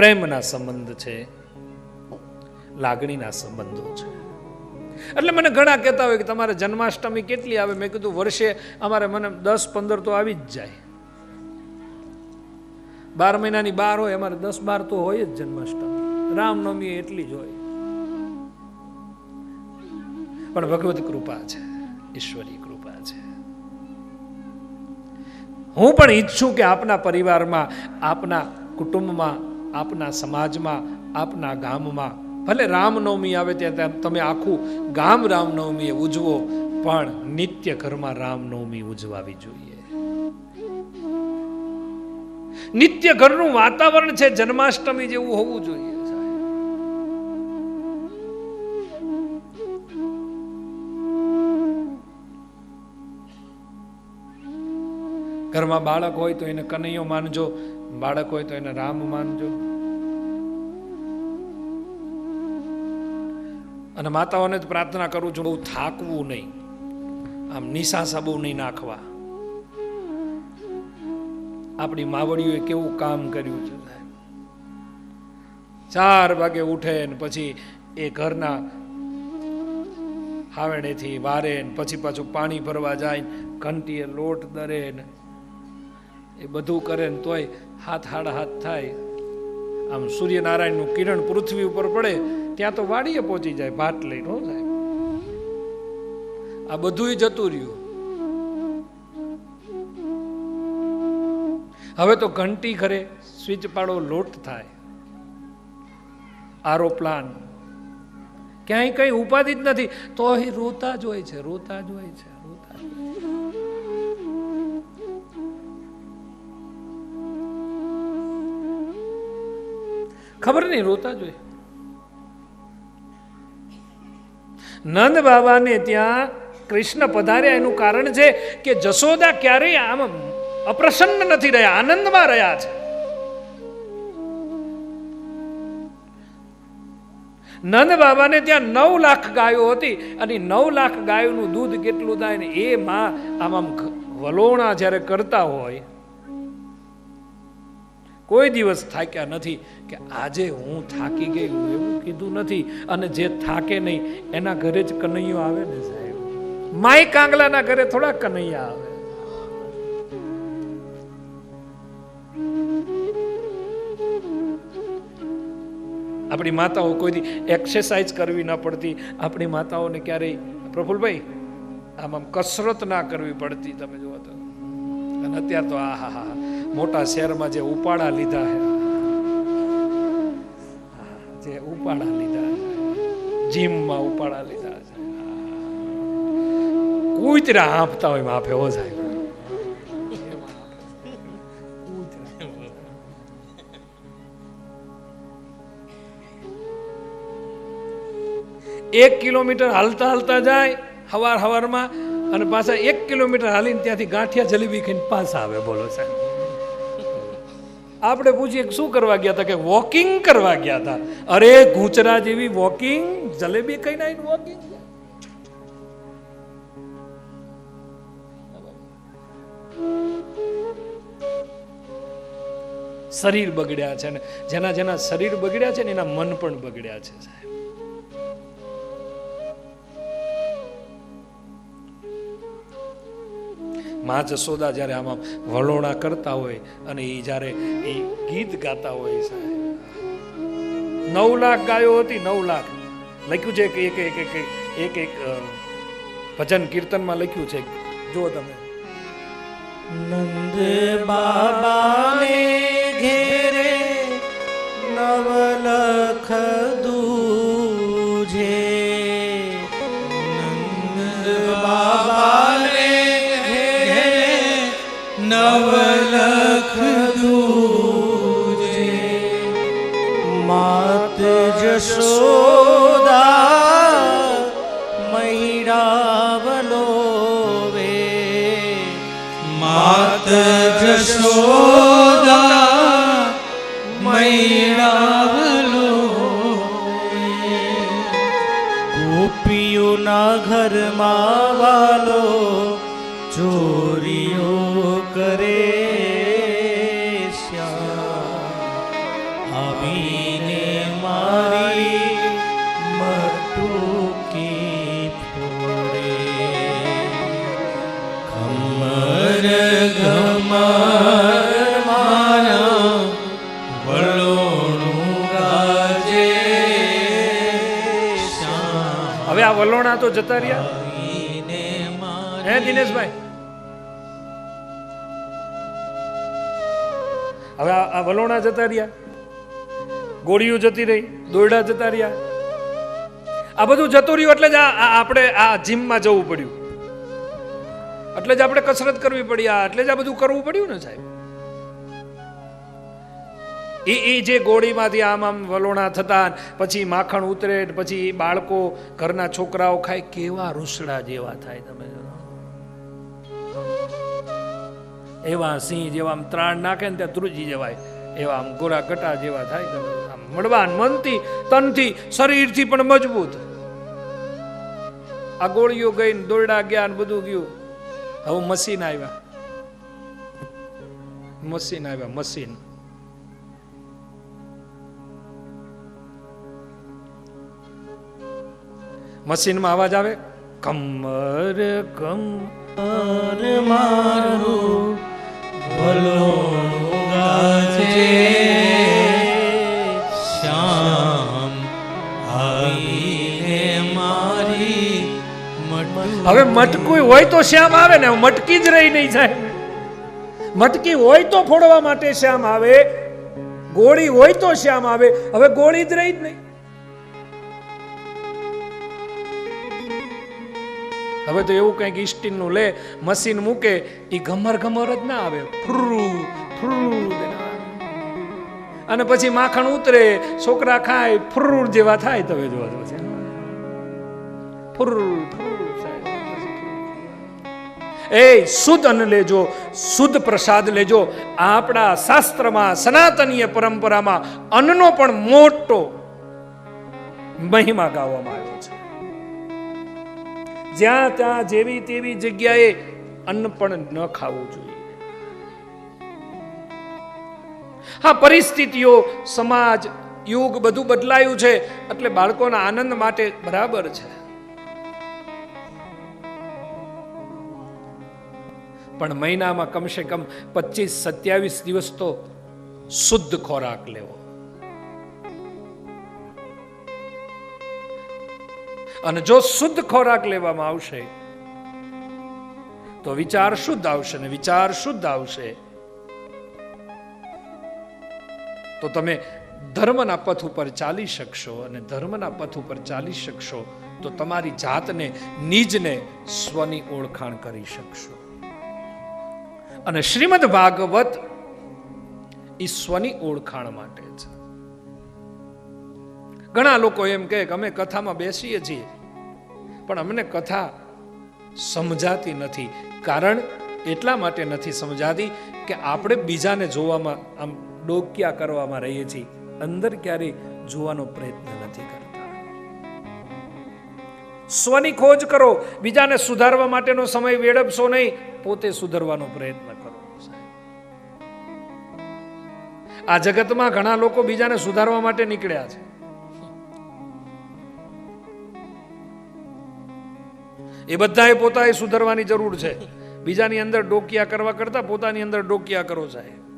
પ્રેમના સંબંધ છે, લાગણીના સંબંધો છે. એટલે મને ઘણા કહેતા હોય કે તમારે જન્માષ્ટમી કેટલી આવે? મેં કીધું વર્ષે અમારે મને દસ પંદર તો આવી જ જાય. બાર મહિનાની બાર હોય, અમારે દસ બાર તો હોય જ જન્માષ્ટમી. રામનવમી એટલી જ હોય. પણ ભગવત કૃપા છે, ઈશ્વરી કૃપા છે. હું પણ ઈચ્છું કે આપના પરિવારમાં, આપના કુટુંબમાં આપના સમાજમાં, આપના ગામમાં. ભલે રામનવમી આવે ત્યાં તમે આખું ગામ રામનવમી ઉજવો, પણ નિત્ય ઘરમાં રામનવમી ઉજવાવી જોઈએ. નિત્ય ઘરનું વાતાવરણ છે જન્માષ્ટમી જેવું હોવું જોઈએ ઘરમાં બાળક હોય તો એને કનૈયો માનજો. બાળક હોય તો એને રામ માનજો. અને માતાઓને જ પ્રાર્થના કરું છું, બહુ થાકવું નહીં. આમ નિશાસા બહુ નહીં નાખવા. આપણી માવડીઓએ કેવું કામ કર્યું છે ચાર વાગે ઉઠે ને પછી એ ઘરના હાવેડેથી વારે ને પછી પાછું પાણી ભરવા જાય ઘંટીએ લોટ દરે ને એ બધું કરે ને તોય હાથ હાડ હાથ થાય. આમ સૂર્યનારાયણનું કિરણ પૃથ્વી ઉપર પડે, ત્યાં તો વાડીએ પહોંચી જાય, ભાત લઈને સાહેબ. આ બધું જતું રહ્યું. હવે તો ઘંટી ઘરે સ્વિચ પાડો લોટ થાય. આરો પ્લાન. ક્યાંય કઈ ઉપાધિ જ નથી. તો રોતા જ હોય છે, રોતા જ હોય છે, રોતા ખબર નહીં, રોતા જોઈએ નંદ બાબાને ત્યાં કૃષ્ણ પધાર્યા. એનું કારણ છે કે જશોદા ક્યારેય આમ અપ્રસન્ન નથી રહ્યા, આનંદમાં રહ્યા છે. નંદ બાબાને ત્યાં નવ લાખ ગાયો હતી અને નવ લાખ ગાયોનું દૂધ કેટલું થાય ને એ માં આમ વલોણા જ્યારે કરતા હોય કોઈ દિવસ થાક્યા નથી કે આજે હું થાકી ગઈ હું એવું કીધું નથી. અને જે થાકે નહીં, એના ઘરે જ કનૈયો આવે ને સાહેબ. માય કાંગલાના ઘરે થોડા કનૈયા આવે. આપણી માતાઓ કોઈથી એક્સરસાઇઝ કરવી ન પડતી. આપણી માતાઓને ક્યારેય, પ્રફુલભાઈ, આમ આમ કસરત ના કરવી પડતી, તમે જુઓ તો. અને અત્યારે તો આ હા હા. મોટા શહેરમાં જે ઉપાડા લીધા હે જે ઉપાડા લીધા જીમમાં ઉપાડા લીધા કૂતરા હાંફતા હોય માફે, હો સાહેબ. એક કિલોમીટર હાલતા હાલતા જાય, હવાર હવારમાં, અને પાછા એક કિલોમીટર હાલીને ત્યાંથી ગાંઠિયા જલેબી ખાઈને પાછા આવે, બોલો સાહેબ. આપણે પૂછીએ શું કરવા ગયા હતા? કે વોકિંગ કરવા ગયા હતા. અરે ઘૂંચરા જેવી વોકિંગ જલેબી કઈ આવીને વોકિંગ શરીર બગડ્યા છે ને, જેના જેના શરીર બગડ્યા છે ને, એના મન પણ બગડ્યા છે, સાહેબ. મા જશોદા જ્યારે આમાં વલોણા કરતા હોય અને એ જ્યારે એ ગીત ગાતા હોય સાહેબ. નવ લાખ ગાયો હતી, નવ લાખ. લખ્યું છે કે એક એક એક એક એક ભજન કીર્તનમાં લખ્યું છે. જુઓ તમે. નંદ બાબાને માત જશોદા મૈરાવલો વે માત જશોદા મૈરાવલો ગોપીઓના ઘરમાં વાલો ચોરીઓ કરે જતા રહ્યા? હે દિનેશભાઈ? હવે આ વલોણા જતા રહ્યા. ગોળીઓ જતી રહી, દોરડા જતા રહ્યા. આ બધું જતું રહ્યું એટલે જ આપણે આ જીમમાં જવું પડ્યું. એટલે જ આપણે કસરત કરવી પડી આ એટલે જ આ બધું કરવું પડ્યું ને સાહેબ? એ એ જે ગોળીમાંથી આમ આમ વલોણા થતા પછી માખણ ઉતરે પછી બાળકો ઘરના છોકરાઓ ખાય, કેવા રૂસડા જેવા થાય તમે. એવા સિંહ જેવા આમ ત્રાણ નાખે ને ત્યાં ધ્રુજી જવાય. એવા આમ ગોરા ગટા જેવા થાય તમે. આમ મળવાન મનથી, તનથી, શરીરથી પણ મજબૂત. આ ગોળીઓ ગઈ ને દોરડા ગયા ને બધું ગયું. હવે મશીન આવ્યા. મશીન આવ્યા, મશીન. મશીનમાં અવાજ આવે? કમર કમ મારું ભલો શ્યામ મારી હવે મટકું હોય તો શ્યામ આવે ને મટકી જ રહી નહીં જાય. મટકી હોય તો ફોડવા માટે શ્યામ આવે, ગોળી હોય તો શ્યામ આવે, હવે ગોળી જ રહી જ નહીં. હવે તો એવું કંઈક ઇસ્ટીનનું લે, મશીન મૂકે એ ઘમર ઘમર જ ના આવે. ફ્રુ ફ્રુ અને પછી માખણ ઉતરે, છોકરા ખાય ફ્રુર જેવા થાય તમે જોવા જો છે. ફુર ફુર એ શુદ્ધ અન્ન લેજો, શુદ્ધ પ્રસાદ લેજો. આપણા શાસ્ત્રમાં, સનાતનીય પરંપરામાં અન્નનો પણ મોટો મહિમા ગાવામાં આવ્યો છે. જ્યાં ત્યાં જેવી તેવી જગ્યાએ અન્ન પણ ન ખાવું જોઈએ. હા, પરિસ્થિતિઓ, સમાજ, યુગ બધું બદલાયું છે, એટલે બાળકોના આનંદ માટે બરાબર છે. પણ મહિનામાં કમસે કમ પચીસ સત્યાવીસ દિવસ તો શુદ્ધ ખોરાક લેવો. અને જો શુદ્ધ ખોરાક લેવામાં આવશે, તો વિચાર શુદ્ધ આવશે ને વિચાર શુદ્ધ આવશે. તો તમે ધર્મના પથ ઉપર ચાલી શકશો અને ધર્મના પથ ઉપર ચાલી શકશો, તો તમારી જાતને, નિજને સ્વની ઓળખાણ કરી શકશો. અને શ્રીમદ ભાગવત એ સ્વની ઓળખાણ માટે છે. ઘણા લોકો એમ કહે કે અમે કથામાં બેસીએ છીએ. પણ અમને કથા સમજાતી નથી. કારણ એટલા માટે નથી સમજાતી કે આપણે બીજાને જોવામાં આમ ડોક્યા કરવામાં રહીએ છીએ. અંદર ક્યારેય જોવાનો પ્રયત્ન નથી કરતા. સ્વની ખોજ કરો. બીજાને સુધારવા માટેનો સમય વેડપશો નહીં. પોતે સુધારવાનો પ્રયત્ન કરો. આ જગતમાં ઘણા લોકો બીજાને સુધારવા માટે નીકળ્યા છે. એ બધાએ પોતાએ સુધારવાની જરૂર છે. બીજાની અંદર ડોકિયા કરવા કરતાં પોતાની અંદર ડોકિયા કરો સાહેબ.